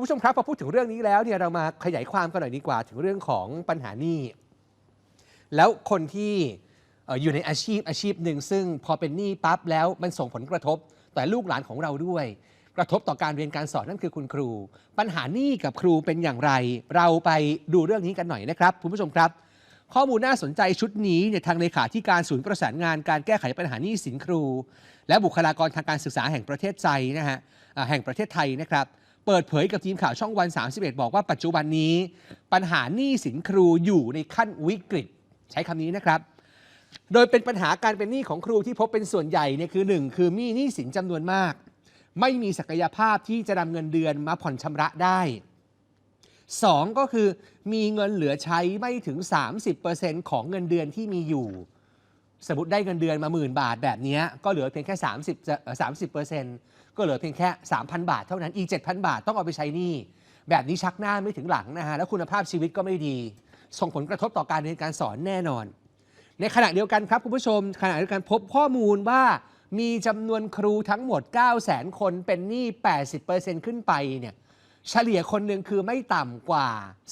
คุณผู้ชมครับพอพูดถึงเรื่องนี้แล้วเนี่ยเรามาขยายความกันหน่อยดีกว่า ถึงเรื่องของปัญหาหนี้แล้วคนที่อยู่ในอาชีพอาชีพหนึ่งซึ่งพอเป็นหนี้ปั๊บแล้วมันส่งผลกระทบแต่ลูกหลานของเราด้วย กระทบต่อการเรียนการสอนนั่นคือคุณครู ปัญหาหนี้กับครูเป็นอย่างไร เราไปดูเรื่องนี้กันหน่อยนะครับคุณผู้ชมครับ ข้อมูลน่าสนใจชุดนี้เนี่ยทางเลขาธิการศูนย์ประสานงานการแก้ไขปัญหาหนี้สินครู และบุคลากรทางการศึกษาแห่งประเทศไทยนะฮะแห่งประเทศไทยนะครับ เปิดเผยกับทีมข่าวช่องวัน 31 บอกว่าปัจจุบันนี้ ปัญหาหนี้สินครูอยู่ในขั้นวิกฤต ใช้คำนี้นะครับ โดยเป็นปัญหาการเป็นหนี้ของครูที่พบเป็นส่วนใหญ่เนี่ยคือ 1 คือมีหนี้สินจำนวนมาก ไม่มีศักยภาพที่จะนำเงินเดือนมาผ่อนชำระได้ 2 ก็คือมีเงินเหลือใช้ไม่ถึง 30%ของเงินเดือนที่มีอยู่ สมมติได้เงินเดือนมาหมื่นบาทแบบนี้ก็เหลือเพียงแค่ 30จะเอ่อ30%ก็เหลือเพียงแค่ 3,000 บาทเท่านั้นอีก 7,000 บาทต้องเอาไปใช้หนี้แบบนี้ชักหน้าไม่ถึงหลังนะฮะแล้วคุณภาพชีวิตก็ไม่ดี ส่งผลกระทบต่อการเรียนการสอนแน่นอน ในขณะเดียวกันครับคุณผู้ชม ขณะเดียวกันพบข้อมูลว่ามีจำนวนครูทั้งหมด 9 0 0 0 0 0 คนเป็นหนี้ 80%ขึ้นไปเนี่ยเฉลี่ยคนหนึ่งคือไม่ต่ำกว่า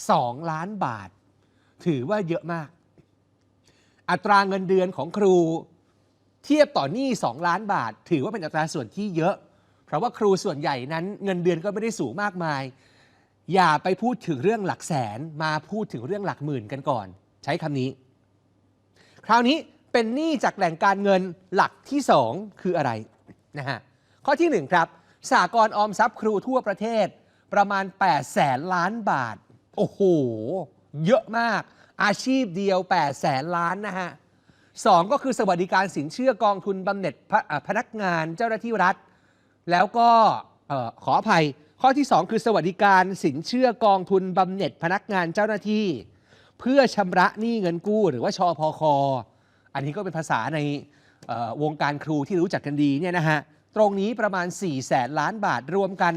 2 ล้านบาท ถือว่าเยอะมาก อัตราเงินเดือนของครู เทียบต่อหนี้ 2 ล้านบาท ถือว่าเป็นอัตราส่วนที่เยอะ เพราะว่าครูส่วนใหญ่นั้นเงินเดือนก็ไม่ได้สูงมากมาย อย่าไปพูดถึงเรื่องหลักแสนมาพูดถึงเรื่องหลักหมื่นกันก่อน ใช้คำนี้ คราวนี้เป็นหนี้จากแหล่งการเงินหลักที่ 2 คืออะไรนะฮะข้อที่ 1 ครับสากลออมทรัพย์ครูทั่วประเทศประมาณ8แสนล้านบาท โอ้โห เยอะมาก อาชีพเดียว 8 แสนล้านนะฮะสองก็คือสวัสดิการสินเชื่อกองทุนบำเหน็จพพนักงานเจ้าหน้าที่รัฐ แล้วก็ขออภัย ข้อที่ 2 คือสวัสดิการสินเชื่อกองทุนบำเหน็จพนักงานเจ้าหน้าที่ เพื่อชำระหนี้เงินกู้หรือว่าชอพคอันนี้ก็เป็นภาษาในวงการครูที่รู้จักกันดีเนี่ยนะฮะตรงนี้ประมาณ 4 แสนล้านบาทรวมกัน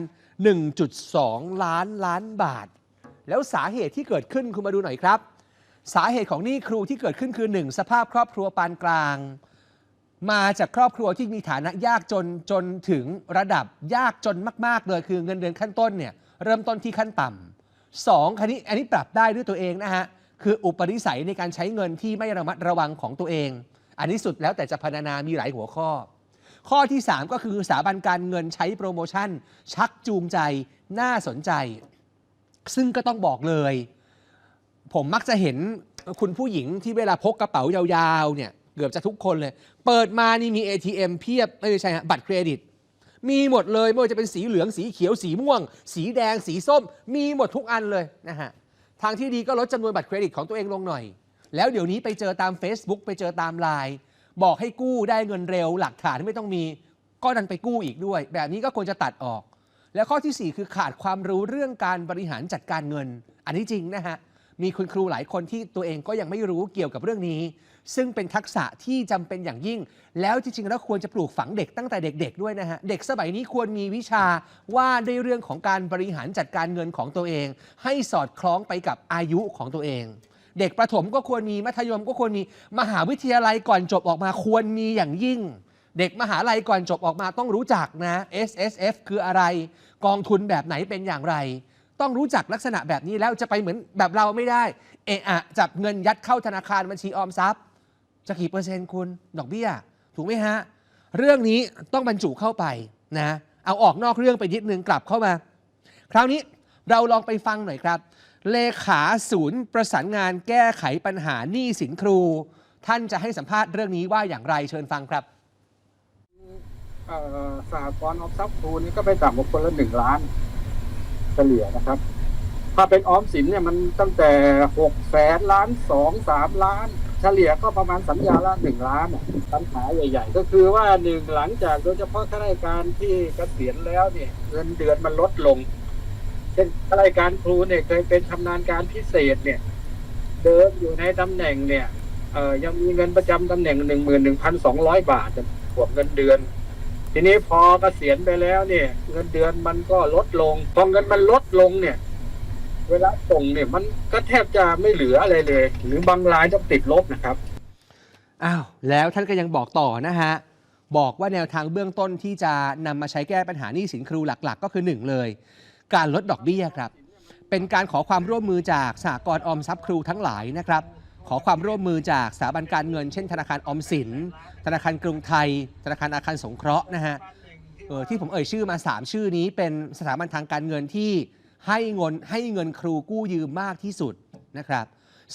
1.2 ล้านล้านบาท แล้วสาเหตุที่เกิดขึ้นคุณมาดูหน่อยครับ สาเหตุของหนี้ครูที่เกิดขึ้นคือ 1 สภาพครอบครัวปานกลาง มาจากครอบครัวที่มีฐานะยากจนจนถึงระดับยากจนมาก ๆ เลยคือเงินเดือนขั้นต้นเนี่ยเริ่มต้นที่ขั้นต่ำสองคันนี้อันนี้ปรับได้ด้วยตัวเองนะฮะคืออุปนิสัยในการใช้เงินที่ไม่ระมัดระวังของตัวเอง อันนี้สุดแล้วแต่จะพรรณนามีหลายหัวข้อ ข้อที่ 3 ก็คือสถาบันการเงินใช้โปรโมชั่น ชักจูงใจ น่าสนใจ ซึ่งก็ต้องบอกเลย ผมมักจะเห็นคุณผู้หญิงที่เวลาพกกระเป๋ายาวๆ เนี่ยเกือบจะทุกคนเลย เปิดมานี่มี ATM เพียบไม่ใช่ฮะบัตรเครดิต มีหมดเลยไม่ว่าจะเป็นสีเหลืองสีเขียวสีม่วง สีแดงสีส้ม มีหมดทุกอันเลยนะฮะทางที่ดีก็ลดจำนวนบัตรเครดิตของตัวเองลงหน่อย แล้วเดี๋ยวนี้ไปเจอตาม Facebook ไปเจอตามไลน์บอกให้กู้ได้เงินเร็วหลักฐานไม่ต้องมี ก็ดันไปกู้อีกด้วย แบบนี้ก็ควรจะตัดออก แล้วข้อทีสี่ 4 คือขาดความรู้เรื่องการบริหารจัดการเงิน อันนี้จริงนะฮะ มีคุณครูหลายคนที่ตัวเองก็ยังไม่รู้เกี่ยวกับเรื่องนี้ ซึ่งเป็นทักษะที่จำเป็นอย่างยิ่ง แล้วจริงๆ แล้วควรจะปลูกฝังเด็กตั้งแต่เด็ก ๆ ด้วยนะฮะ เด็กสมัยนี้ควรมีวิชาว่าด้วยเรื่องของการบริหารจัดการเงินของตัวเอง ให้สอดคล้องไปกับอายุของตัวเองเด็กประถมก็ควรมีมัธยมก็ควรมีมหาวิทยาลัยก่อนจบออกมาควรมีอย่างยิ่ง เด็กมหาลัยก่อนจบออกมาต้องรู้จักนะ S S F คืออะไร กองทุนแบบไหนเป็นอย่างไร ต้องรู้จักลักษณะแบบนี้แล้วจะไปเหมือนแบบเราไม่ได้เอะอะจับเงินยัดเข้าธนาคารบัญชีออมทรัพย์ จะกี่เปอร์เซ็นต์คุณ ดอกเบี้ย ถูกไหมฮะ เรื่องนี้ต้องบรรจุเข้าไปนะเอาออกนอกเรื่องไปนิดนึงกลับเข้ามา คราวนี้เราลองไปฟังหน่อยครับ เลขาศูนย์ประสานงานแก้ไขปัญหาหนี้สินครู ท่านจะให้สัมภาษณ์เรื่องนี้ว่าอย่างไรเชิญฟังครับ สหกรณ์ออมทรัพย์ครูนี่ก็ไม่ต่ำกว่าคนละหนึ่งล้านเฉลี่ยนะครับ ถ้าเป็นออมสินเนี่ยมันตั้งแต่หกแสนล้านสองสามล้าน เฉลี่ยก็ประมาณสัญญาละหนึ่งล้านปัญหาใหญ่ๆ ก็คือว่าหนึ่งหลังจากโดยเฉพาะข้าราชการที่เกษียณแล้วเนี่ยเงินเดือนมันลดลง เช่นข้าราชการครูเนี่ยเคยเป็นชำนาญการพิเศษเนี่ย เดิมอยู่ในตำแหน่งเนี่ยยังมีเงินประจำตำแหน่งหนึ่งหมื่นหนึ่งพันสองร้อยบาทบวกเงินเดือน ทีนี้พอเกษียณไปแล้วเนี่ย เงินเดือนมันก็ลดลงพอเงินมันลดลงเนี่ย เวลาส่งเนี่ยมันก็แทบจะไม่เหลืออะไรเลย หรือบางรายต้องติดลบนะครับอ้าวแล้วท่านก็ยังบอกต่อนะฮะบอกว่าแนวทางเบื้องต้นที่จะนำมาใช้แก้ปัญหานี้สินครูหลัก ๆ ก็คือ 1 เลย การลดดอกเบี้ยครับ เป็นการขอความร่วมมือจากสหกรณ์ออมทรัพย์ครูทั้งหลายนะครับ ขอความร่วมมือจากสถาบันการเงิน เช่น ธนาคารออมสิน ธนาคารกรุงไทย ธนาคารอาคารสงเคราะห์นะฮะออที่ผมเอ่ยชื่อมา 3 ชื่อนี้เป็นสถาบันทางการเงินที่ให้เงินให้เงินครูกู้ยืมมากที่สุดนะครับ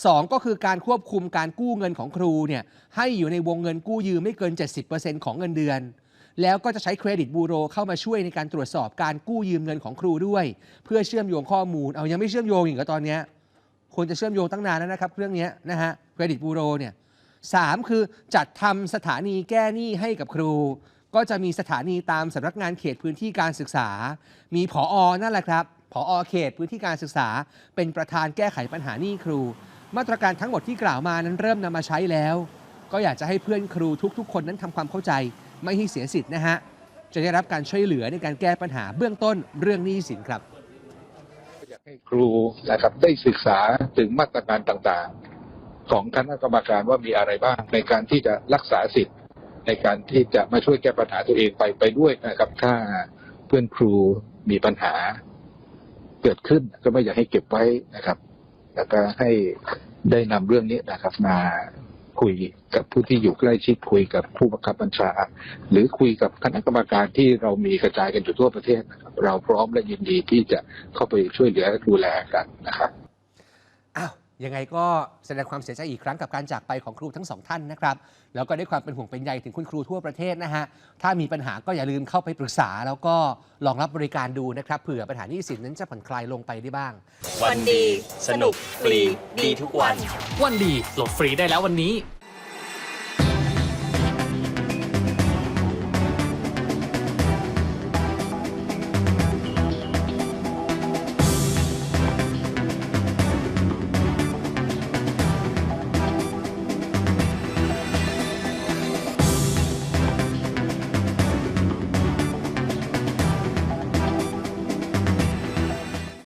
สองก็คือการควบคุมการกู้เงินของครูเนี่ยให้อยู่ในวงเงินกู้ยืมไม่เกิน 70%ของเงินเดือน แล้วก็จะใช้เครดิตบูโรเข้ามาช่วยในการตรวจสอบการกู้ยืมเงินของครูด้วย เพื่อเชื่อมโยงข้อมูล เอายังไม่เชื่อมโยงอีกเหรอตอนเนี้ย ควรจะเชื่อมโยงตั้งนานแล้วนะครับเรื่องนี้นะฮะเครดิตบูโรเนี่ยสามคือจัดทำสถานีแก้หนี้ให้กับครู ก็จะมีสถานีตามสำนักงานเขตพื้นที่การศึกษา มีผออนั่นแหละครับผอเขตพื้นที่การศึกษา เป็นประธานแก้ไขปัญหาหนี้ครู มาตรการทั้งหมดที่กล่าวมานั้นเริ่มนำมาใช้แล้ว ก็อยากจะให้เพื่อนครูทุก ๆ คนนั้นทำความเข้าใจ ไม่ให้เสียสิทธิ์นะฮะจะได้รับการช่วยเหลือในการแก้ปัญหาเบื้องต้นเรื่องหนี้สินครับ ครูนะครับได้ศึกษาถึงมาตรการต่างๆ ของคณะกรรมการว่ามีอะไรบ้างในการที่จะรักษาสิทธิ์ ในการที่จะมาช่วยแก้ปัญหาตัวเองไปไปด้วยนะครับ ถ้าเพื่อนครูมีปัญหาเกิดขึ้นก็ไม่อยากให้เก็บไว้นะครับ แล้วก็ให้ได้นำเรื่องนี้นะครับมา คุยกับผู้ที่อยู่ใกล้ชิดคุยกับผู้บังคับบัญชา หรือคุยกับคณะกรรมการที่เรามีกระจายกันอยู่ทั่วประเทศนะครับเราพร้อมและยินดีที่จะเข้าไปช่วยเหลือดูแลกันนะครับอ้าว ยังไงก็แสดงความเสียใจอีกครั้งกับการจากไปของครูทั้งสองท่านนะครับ แล้วก็ด้วยความเป็นห่วงเป็นใยถึงคุณครูทั่วประเทศนะฮะ ถ้ามีปัญหาก็อย่าลืมเข้าไปปรึกษา แล้วก็ลองรับบริการดูนะครับเผื่อปัญหาหนี้สินนั้นจะผ่อนคลายลงไปได้บ้าง วันดี สนุก ฟรี ดีทุกวัน วันดีโหลดฟรีได้แล้ววันนี้